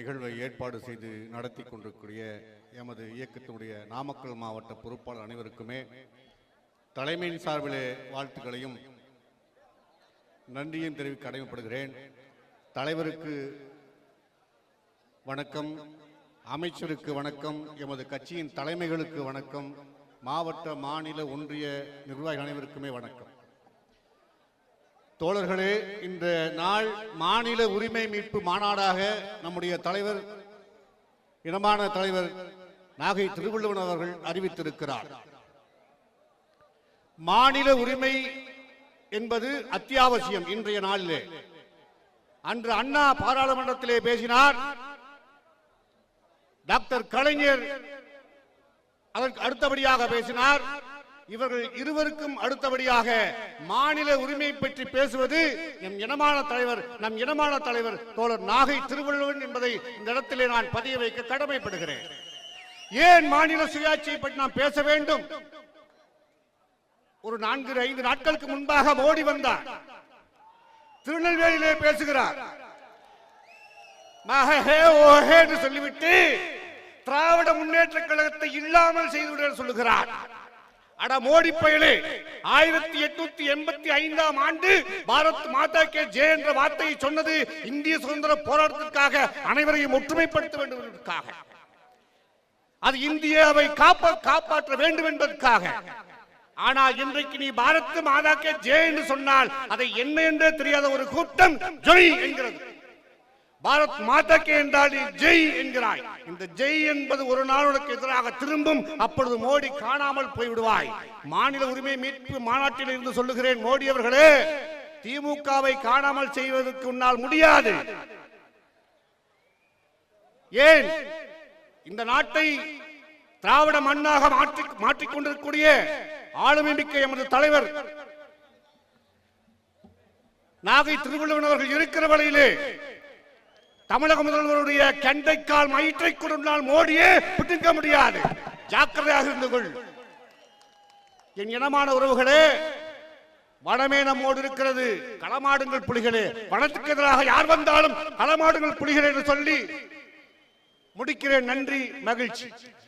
நிகழ்வை ஏற்பாடு செய்து நடத்தி கொண்டிருக்கூடிய எமது இயக்கத்தினுடைய நாமக்கல் மாவட்ட பொறுப்பாளர் அனைவருக்குமே தலைமையின் சார்பிலே வாழ்த்துக்களையும் நன்றியும் தெரிவிக்க கடமைப்படுகிறேன் தலைவருக்கு வணக்கம் அமைச்சருக்கு வணக்கம் எமது கட்சியின் தலைமைகளுக்கு வணக்கம் மாவட்ட மாநில ஒன்றிய நிர்வாகிகள் அனைவருக்குமே வணக்கம். தோழர்களே இந்த நாள் மாநில உரிமை மீட்பு மாநாடாக நம்முடைய தலைவர் இனமான தலைவர் நாகை திருவள்ளுவன் அவர்கள் அறிவித்திருக்கிறார். மாநில உரிமை என்பது அத்தியாவசியம் இன்றைய நாளிலே. அன்று அண்ணா பாராளுமன்றத்திலே பேசினார் டாக்டர் கலைஞர் அதற்கு அடுத்தபடியாக பேசினார் இவர்கள் இருவருக்கும் அடுத்தபடியாக மாநில உரிமை பற்றி பேசுவது எம் இனமான தலைவர் நம் இனமான தலைவர் தோழர் நாகை திருவள்ளுவன் என்பதை இந்த இடத்திலே நான் பதிய வைக்க கடமைப்படுகிறேன். ஏன் மாநில சுயாட்சியை பற்றி நாம் பேச வேண்டும்? ஒரு நான்கு ஐந்து நாட்களுக்கு முன்பாக மோடி வந்தார். திருநெல்வேலியிலே பேசுகிறார். சொல்லிவிட்டு திராவிட முன்னேற்ற கழகத்தை இல்லாமல் செய்துவிட சொல்லுகிறார். அட மோடி பயலே ஆயிரத்தி எட்நூத்தி எண்பத்தி ஐந்தாம் ஆண்டு பாரத் மாதா கே ஜே என்ற வார்த்தையை சொன்னது இந்திய சுதந்திர போராட்டத்திற்காக அனைவரையும் ஒற்றுமைப்படுத்த வேண்டும் என்பதற்காக அது இந்தியாவை காப்ப காப்பாற்ற வேண்டும் என்பதற்காக. ஆனால் இன்றைக்கு நீ பாரத் மாதா கே ஜே என்று சொன்னால் அதை என்ன என்றே தெரியாத ஒரு கூட்டம் ஜொய் என்கிறது. பாரத் மாதாக்கே என்றால் ஜெய் என்கிறாய். இந்த ஜெய் என்பது ஒரு நாள் உனக்கு எதிராக திரும்பும் அப்பொழுது மோடி காணாமல் போய்விடுவாய். மாநில உரிமை மீட்பு மாநாட்டில் இருந்து சொல்லுகிறேன் மோடி அவர்களே திமுகவை காணாமல் செய்வதற்கு உன்னால் முடியாது. ஏன்? இந்த நாட்டை திராவிட மண்ணாக மாற்றி மாற்றிக்கொண்டிருக்கக்கூடிய ஆளுமை மிக்க எமது தலைவர் நாகை திருவள்ளுவன் அவர்கள் இருக்கிற வழியிலே தமிழக முதல்வருடைய கண்டைக்கால் மயிற்றை கொடுத்தால் மோடியே பிடிக்க முடியாது. ஜாக்கிரதையாக இருந்து கொள். என் இனமான உறவுகளே வனமே நம்மோடு இருக்கிறது. களமாடுங்கள் புலிகளே. வனத்துக்கு எதிராக யார் வந்தாலும் களமாடுங்கள் புலிகளே என்று சொல்லி முடிக்கிறேன். நன்றி மகிழ்ச்சி.